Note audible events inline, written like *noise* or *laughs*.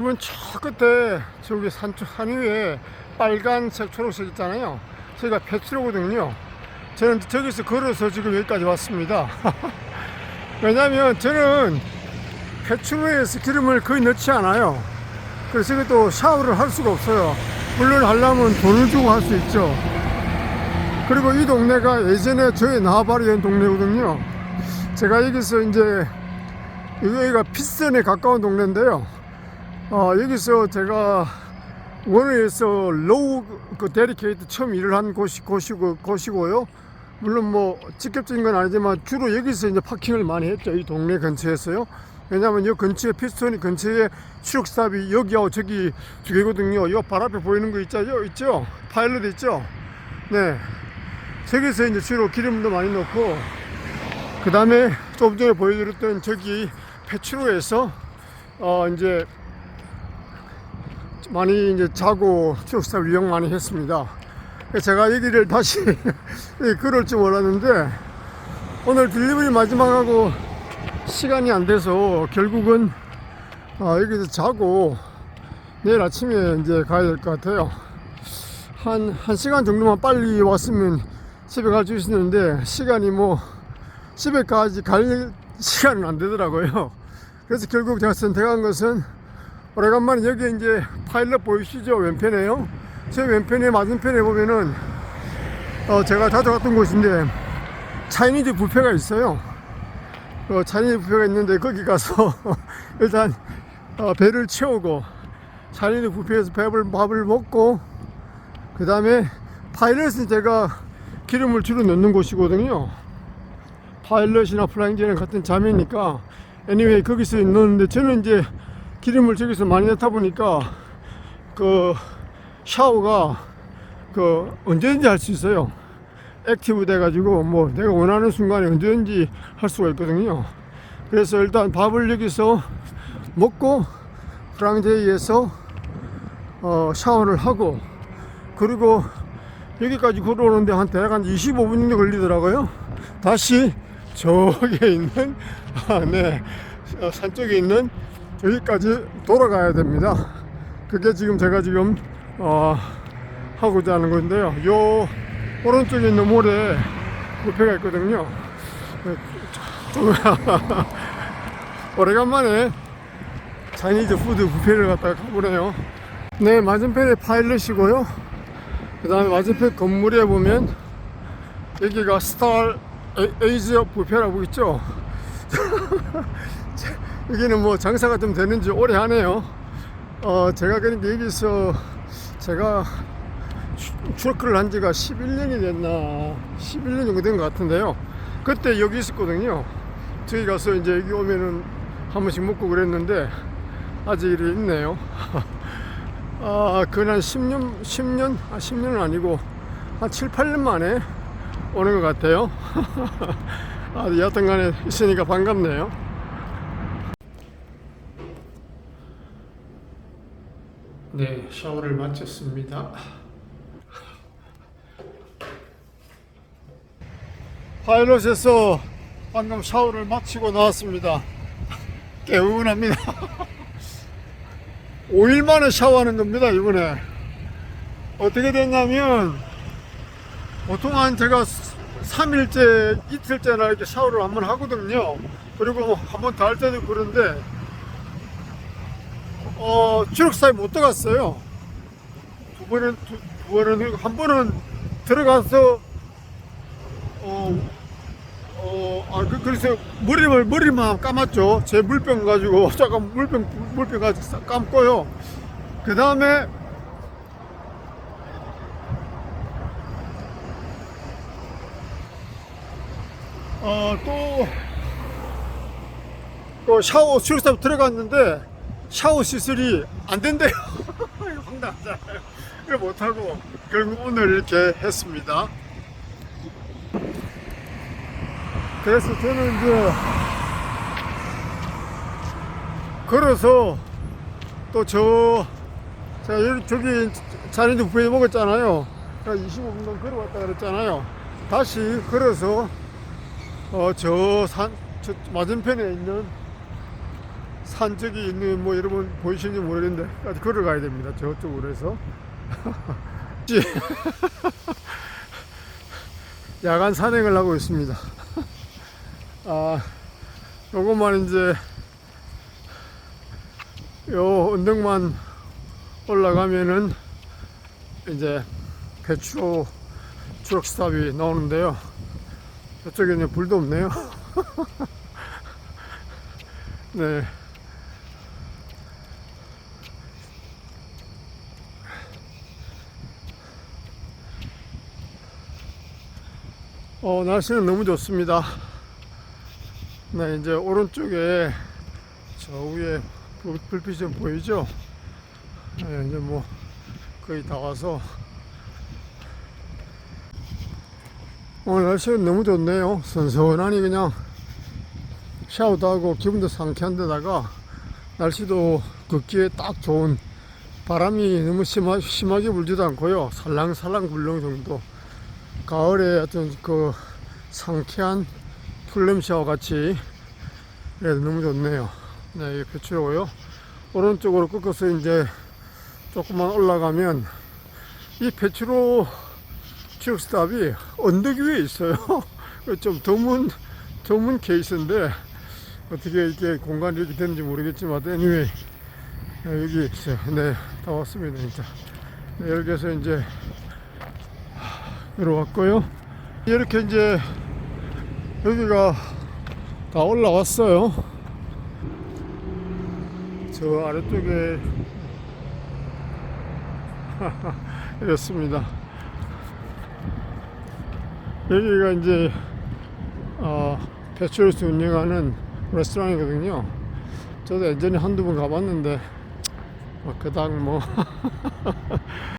이번 저 끝에 저기 산, 산 위에 빨간색 초록색 있잖아요. 저기가 배추로거든요. 저는 저기서 걸어서 지금 여기까지 왔습니다. *laughs* 왜냐면 저는 배추로에서 기름을 거의 넣지 않아요. 그래서 이것도 샤워를 할 수가 없어요. 물론 하려면 돈을 주고 할 수 있죠. 그리고 이 동네가 예전에 저희 나와바리던 동네거든요. 제가 여기서 이제 여기가 피선에 가까운 동네인데요. 어, 여기서 제가 원어에서 로우 그 데리케이트 처음 일을 한 곳이, 곳이고, 곳이고요. 물론 뭐 직접적인 건 아니지만 주로 여기서 이제 파킹을 많이 했죠. 이 동네 근처에서요. 왜냐면 이 근처에 피스톤이 근처에 추력스탑이 여기하고 저기 두 개거든요. 이 발 앞에 보이는 거 있죠? 요 있죠? 파일럿 있죠? 네. 저기서 이제 주로 기름도 많이 넣고 그 다음에 조금 전에 보여드렸던 저기 페트로에서 어 이제 많이 이제 자고 추억스탑 이용 많이 했습니다. 제가 여기를 다시 *laughs* 그럴 줄 몰랐는데 오늘 딜리버리 마지막하고 시간이 안 돼서 결국은 어, 여기서 자고 내일 아침에 이제 가야 될 것 같아요. 한, 한 시간 정도만 빨리 왔으면 집에 갈 수 있었는데 시간이 뭐 집에까지 갈 시간은 안 되더라고요. 그래서 결국 제가 선택한 것은 오래간만에 여기 이제 파일럿 보이시죠? 왼편에요. 제 왼편에 맞은편에 보면은 어 제가 자주 갔던 곳인데 차이니즈 뷔페가 있어요. 어 차이니즈 뷔페가 있는데 거기 가서 *laughs* 일단 어 배를 채우고 차이니즈 뷔페에서 밥을, 밥을 먹고 그 다음에 파일럿은 제가 기름을 주로 넣는 곳이거든요. 파일럿이나 플라잉제는 같은 자매니까 anyway 거기서 넣는데 저는 이제 기름을 저기서 많이 넣다 보니까 그 샤워가 그 언제든지 할 수 있어요. 액티브 돼가지고 뭐 내가 원하는 순간에 언제든지 할 수가 있거든요. 그래서 일단 밥을 여기서 먹고 프랑제이에서 어, 샤워를 하고 그리고 여기까지 걸어오는데 한 대략 한 25분 정도 걸리더라고요. 다시 저기에 있는 아, 네, 어, 산 쪽에 있는 여기까지 돌아가야 됩니다. 그게 지금 제가 지금 어, 하고자 하는 건데요. 요 오른쪽에 있는 모래 뷔페가 있거든요. 네, *laughs* 좀 오래간만에 차이니즈 푸드 뷔페를 갖다가 가보네요. 네, 맞은편에 파일럿이고요. 그 다음에 맞은편 건물에 보면 여기가 스타 에이지어 뷔페라고 있죠. *laughs* 여기는 뭐 장사가 좀 되는지 오래 하네요. 어, 제가 그러니까 여기서 제가 추러크를 한 지가 11년이 됐나 11년 정도 된 것 같은데요. 그때 여기 있었거든요. 저기 가서 이제 여기 오면은 한 번씩 먹고 그랬는데 아직 이리 있네요. *laughs* 아, 그한 10년, 10년, 아, 10년은 아니고 한 7, 8년 만에 오는 것 같아요. *laughs* 아, 여하튼 간에 있으니까 반갑네요. 네, 샤워를 마쳤습니다. 파일럿에서 방금 샤워를 마치고 나왔습니다. 개운합니다. *laughs* 5일 만에 샤워하는 겁니다, 이번에. 어떻게 됐냐면, 보통 한 제가 3일째, 이틀째나 이렇게 샤워를 한번 하거든요. 그리고 한 번 더 할 때도 그런데, 어, 추력사에 못 들어갔어요. 두 번은, 두, 두 번은, 한 번은 들어가서, 어, 어, 아, 그, 그래서 머리를, 머리만 감았죠. 제 물병 가지고, *laughs* 잠깐 물병, 물병 가지고 싹 감고요. 그 다음에, 어, 또, 또 샤워 수력탑 들어갔는데, 샤워 시설이 안 된대요. *laughs* 황당하잖아요. 그걸 못하고, 결국 오늘 이렇게 했습니다. 그래서 저는 이제 걸어서 또 저 제가 여기 저기 자리도 부에 먹었잖아요. 25분 정도 걸어왔다 그랬잖아요. 다시 걸어서 어 저 산 저 맞은편에 있는 산 저기 있는 뭐 여러분 보이시는지 모르겠는데 아직 걸어가야 됩니다. 저쪽으로 해서 *laughs* 야간 산행을 하고 있습니다. 아 요것만 이제 요 언덕만 올라가면은 이제 배추로 추억 스탑이 나오는데요. 저쪽에는 불도 없네요. *laughs* 네. 어, 날씨는 너무 좋습니다. 네, 이제 오른쪽에 저 위에 불- 불빛이 좀 보이죠? 네, 이제 뭐 거의 다 와서 오늘 날씨는 너무 좋네요. 선선하니 그냥 샤워도 하고 기분도 상쾌한 데다가 날씨도 걷기에 딱 좋은 바람이 너무 심하, 심하게 불지도 않고요. 살랑살랑 불는 정도. 가을에 어떤 그 상쾌한 풀냄 샤워 같이 예, 너무 좋네요. 네, 이 배추로고요. 오른쪽으로 꺾어서 이제 조금만 올라가면 이 배추로 추억스탑이 언덕 위에 있어요. *laughs* 좀 드문, 드문 케이스인데 어떻게 이렇게 공간이 이렇게 되는지 모르겠지만 anyway 네, 여기 있어요. 네, 다 왔습니다, 진짜. 네, 여기에서 이제 들어왔고요. 이렇게 이제 여기가 다 올라왔어요. 저 아래쪽에 *laughs* 이렇습니다. 여기가 이제 어, 배추로스 운영하는 레스토랑이거든요. 저도 예전에 한두 번 가봤는데 뭐 그닥 뭐 *laughs*